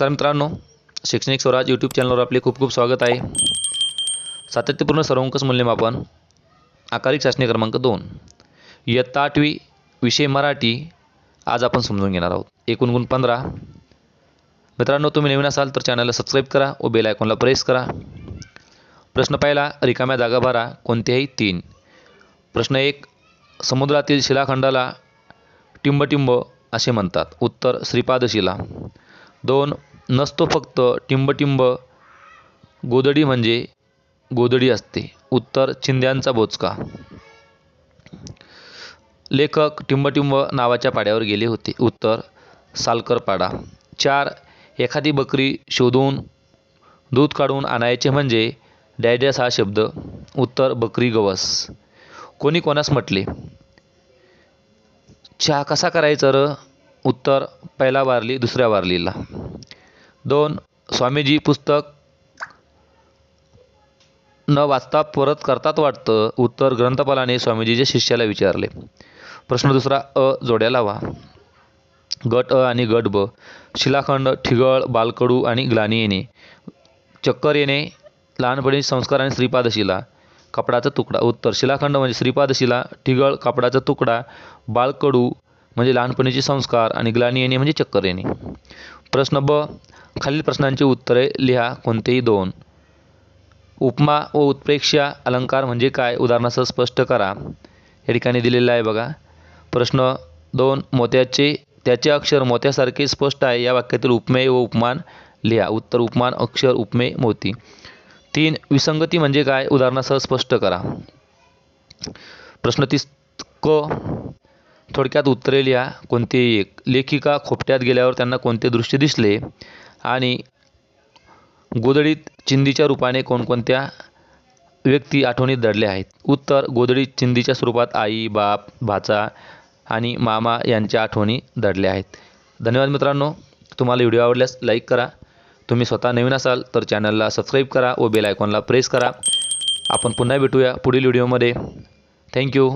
नमस्कार मित्रांनो शैक्षणिक स्वराज यूट्यूब चॅनलवर आपले खूप खूप स्वागत आहे. सातत्यपूर्ण सर्वंकस मूल्यमापन आकारिक चाचणी क्रमांक दोन. इयत्ता आठवी विषय मराठी आज आपण समजून घेणार आहोत. एकूण गुण पंधरा. मित्रांनो तुम्ही नवीन असाल तर चॅनलला सबस्क्राईब करा व बेल आयकॉनला प्रेस करा. प्रश्न पहिला रिकाम्या जागा भरा कोणत्याही तीन. प्रश्न एक समुद्रातील शिलाखंडाला टिंबटिंब असे म्हणतात. उत्तर श्रीपादशिला. दोन नसतो फक्त टिंबटिंब. गोदडी म्हणजे गोदडी असते. उत्तर चिंध्यांचा बोचका. लेखक टिंबटिंब नावाच्या पाड्यावर गेले होते. उत्तर सालकर पाडा चार एखादी बकरी शोधून दूध काढून आणायचे म्हणजे डॅडॅस हा शब्द. उत्तर बकरी गवस. कोणी कोणास म्हटले? चहा कसा करायचा र? उत्तर पहिला वारली दुसऱ्या वारलीला. दोन स्वामीजी पुस्तक न वाचता परत करतात वाटतं. उत्तर ग्रंथपालाने स्वामीजीच्या शिष्याला विचारले. प्रश्न दुसरा अ जोड्या लावा गट अ आणि गट ब. शिलाखंड ठिगळ बालकडू आणि ग्लानी येणे. चक्कर येणे लहानपणी संस्कार आणि श्रीपादशिला कपडाचा तुकडा. उत्तर शिलाखंड म्हणजे श्रीपादशिला ठिगळ कापडाचा तुकडा बालकडू म्हणजे लहानपणीचे संस्कार आणि ग्लानी येणे म्हणजे चक्कर येणे. प्रश्न ब. खालील प्रश्नांची उत्तरे लिहा कोणतेही दोन. उपमा व उत्प्रेक्षा अलंकार म्हणजे काय? उदाहरणासह स्पष्ट करा. या ठिकाणी दिलेलं आहे बघा. प्रश्न दोन मोत्याचे त्याचे अक्षर मोत्यासारखे स्पष्ट आहे. या वाक्यातील उपमेय व उपमान लिहा. उत्तर उपमान अक्षर उपमेय मोती. तीन विसंगती म्हणजे काय? उदाहरणासह स्पष्ट करा. प्रश्न तीस क. थोडक्यात उत्तरे लिहा. कोणतेही एक. लेखिका खोपट्यात गेल्यावर त्यांना कोणते दृश्य दिसले? आणि गोधडीत चिंदीच्या रूपाने कोणकोणत्या व्यक्ती आठवणीत दडल्या आहेत? उत्तर गोधडीत चिंदीच्या स्वरूपात आई बाप भाचा आणि मामा यांच्या आठवणी दडल्या आहेत. धन्यवाद मित्रांनो. तुम्हाला व्हिडिओ आवडल्यास लाईक करा. तुम्ही स्वतः नवीन असाल तर चॅनलला सबस्क्राईब करा व बेल आयकॉनला प्रेस करा. आपण पुन्हा भेटूया पुढील व्हिडिओमध्ये. थँक्यू.